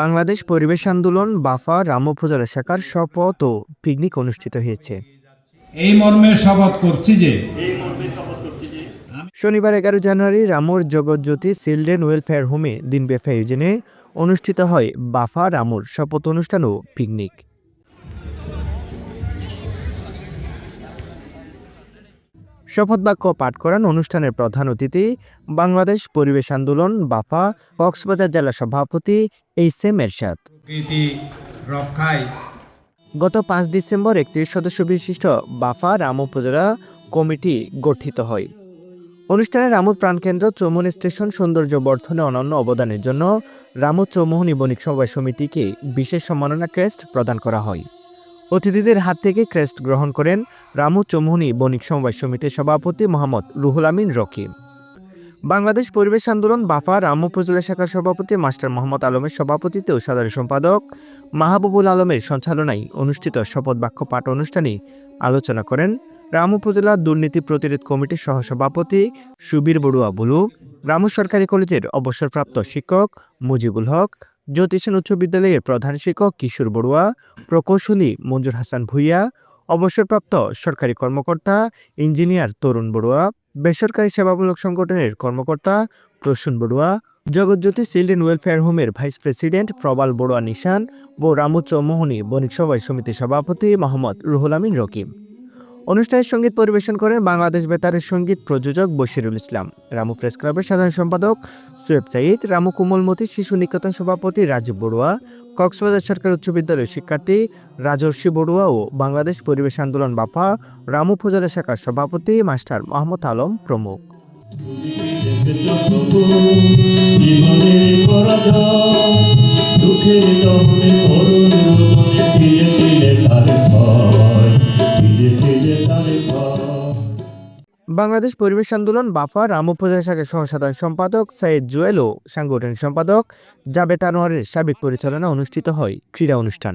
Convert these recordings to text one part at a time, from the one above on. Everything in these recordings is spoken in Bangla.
বাংলাদেশ পরিবেশ আন্দোলন বাফা রাম উপজেলা শাখার শপথ ও পিকনিক অনুষ্ঠিত হয়েছে। এই মর্মে শপথ করছি যে শনিবার এগারো জানুয়ারি রামুর জগৎজ্যোতি চিলড্রেন ওয়েলফেয়ার হোমে দিনব্যাপী আয়োজনে অনুষ্ঠিত হয় বাফা রামুর শপথ অনুষ্ঠান ও পিকনিক। শপথ বাক্য পাঠ করান অনুষ্ঠানের প্রধান অতিথি বাংলাদেশ পরিবেশ আন্দোলন বাফা কক্সবাজার জেলা সভাপতি এইচ এম এরশাদ। রক্ষায়। গত পাঁচ ডিসেম্বর একত্রিশ সদস্য বিশিষ্ট বাফা রাম উপজেলা কমিটি গঠিত হয়। অনুষ্ঠানে রামু প্রাণকেন্দ্র চৌমুহনী স্টেশন সৌন্দর্য বর্ধনে অনন্য অবদানের জন্য রামু চৌমুহনী বণিক সমবায় সমিতিকে বিশেষ সম্মাননা ক্রেস্ট প্রদান করা হয়। অতিথিদের হাত থেকে ক্রেস্ট গ্রহণ করেন রামু চৌমুহনী বণিক সমবায় সমিতির সভাপতি মোহাম্মদ রুহুল আমিন রকিম। বাংলাদেশ পরিবেশ আন্দোলন বাফা রাম উপজেলা শাখার সভাপতি মাস্টার মোহাম্মদ আলমের সভাপতিত্বে ও সাধারণ সম্পাদক মাহবুবুল আলমের সঞ্চালনায় অনুষ্ঠিত শপথ বাক্য পাঠ অনুষ্ঠানে আলোচনা করেন রাম উপজেলা দুর্নীতি প্রতিরোধ কমিটির সহসভাপতি সুবীর বড়ুয়া বুলু, রামু সরকারি কলেজের অবসরপ্রাপ্ত শিক্ষক মুজিবুল হক জ্যোতিষণ উচ্চ বিদ্যালয়ের প্রধান শিক্ষক কিশোর বড়ুয়া, প্রকৌশলী মঞ্জুর হাসান ভুইয়া, অবসরপ্রাপ্ত সরকারি কর্মকর্তা ইঞ্জিনিয়ার তরুণ বড়ুয়া, বেসরকারি সেবামূলক সংগঠনের কর্মকর্তা প্রসূন বড়ুয়া, জগৎজ্যোতি চিলড্রেন ওয়েলফেয়ার হোমের ভাইস প্রেসিডেন্ট প্রবাল বড়ুয়া নিশান ও রামু চৌমোহনী বণিক সভায় সমিতির সভাপতি মোহাম্মদ রুহুল আমিন রকিম। অনুষ্ঠানে সংগীত পরিবেশন করেন বাংলাদেশ বেতারের সংগীত প্রযোজক বশিরুল ইসলাম। রামু প্রেস ক্লাবের সাধারণ সম্পাদক সোয়েব সাইদ রামু কোমলমতি, শিশু নিকেতন সভাপতি রাজীব বড়ুয়া, কক্সবাজার সরকার উচ্চ বিদ্যালয়ের শিক্ষার্থী রাজর্ষি বড়ুয়া ও বাংলাদেশ পরিবেশ আন্দোলন বাফা রামু উপজেলা শাখার সভাপতি মাস্টার মোহাম্মদ আলম প্রমুখ। দুঃখের বাংলাদেশ পরিবেশ আন্দোলন বাফা রাম উপজেলা শাখার সহসাধারণ সম্পাদক সাইদ জুয়েল ও সাংগঠনিক সম্পাদক জাবেদ আনোয়ারের সাবেক পরিচালনা অনুষ্ঠিত হয় ক্রীড়া অনুষ্ঠান।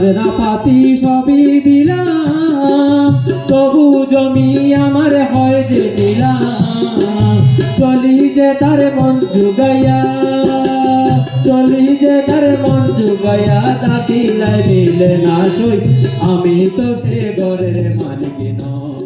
খাজনা পাতি সবই দিলাম, তবু জমি আমার হয় যে দিলাম। চলি যে তার মন জুগাইয়া, চলি যে তার মন জুগাইয়া দাকিলাই মিলে না সই। আমি তো সে ঘরের মালিক নয়